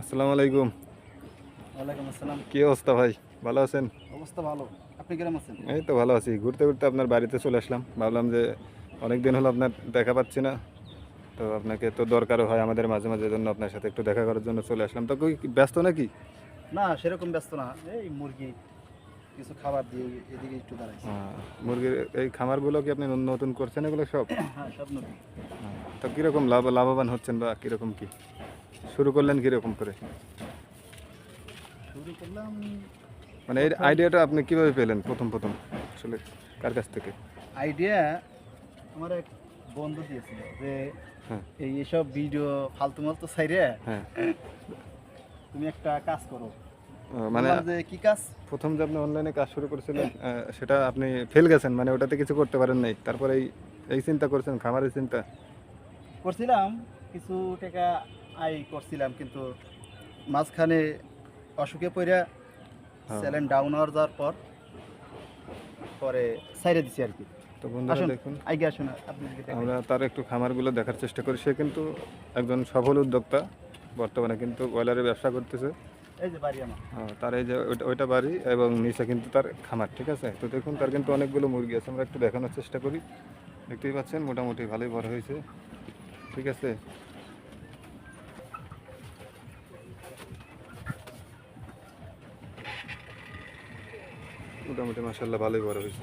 আসসালামু আলাইকুম। ওয়ালাইকুম আসসালাম। কি অবস্থা ভাই? ভালো আছেন? অবস্থা ভালো। আপনি কিরম আছেন? এই তো ভালো আছি। ঘুরতে ঘুরতে আপনার বাড়িতে চলে আসলাম। ভাবলাম যে অনেক দিন হলো আপনার দেখা পাচ্ছি না। তো আপনাকে তো দরকারও হয় আমাদের মাঝে মাঝে জন্য আপনার সাথে একটু দেখা করার জন্য চলে আসলাম। তো কি ব্যস্ত নাকি? না সেরকম ব্যস্ত না। এই মুরগি কিছু খাবার দিয়ে এদিকে একটু দাঁড়াইছি। আহ, মুরগির এই খামারগুলো কি আপনি নতুন করছেন এগুলো সব? হ্যাঁ সব নতুন। তো কীরকম লাভ লাভবান হচ্ছেন বা কীরকম কি? শুরু করলেন কীরকম করে? শুরু করলাম মানে এই আইডিয়াটা আপনি কীভাবে পেলেন প্রথম প্রথম আসলে কার কাছ থেকে? আইডিয়া আমার এক বন্ধু দিয়েছিল যে হ্যাঁ। এই এসব ভিডিও ফালতু মালতু সাইরে হ্যাঁ। তুমি একটা কাজ করো। মানে যে কি কাজ? প্রথম যে আপনি অনলাইনে কাজ শুরু করেছিলেন সেটা আপনি ফেল গেছেন মানে ওটাতে কিছু করতে পারেন নাই। তারপরে এই এই চিন্তা করছেন খামারের চিন্তা? করছিলাম কিছু টাকা আয় করছিলাম কিন্তু মাঝখানে অসুখে পড়ে হ্যাঁ। স্যালেন ডাউন হওয়ার যাওয়ার পর পরে সাইরে দিছি আর কি। তো বন্ধুরা দেখুন আগে আসুন। আমরা তার একটু খামারগুলো দেখার চেষ্টা করি। সে কিন্তু একজন সফল উদ্যোক্তা বর্তমানে কিন্তু ব্রয়লারের ব্যবসা করতেছে। এই যে বাড়ি আমার। আহ, তার এই যে ওইটা- ওইটা বাড়ি এবং নিচে কিন্তু তার খামার ঠিক আছে? তো দেখুন তার কিন্তু অনেকগুলো মুরগি আছে আমরা একটু দেখানোর চেষ্টা করি। দেখতেই পাচ্ছেন মোটামুটি ভালোই বড় হয়েছে ঠিক আছে? মোটামুটি মাসাল্লাহ ভালোই বড় হয়েছে।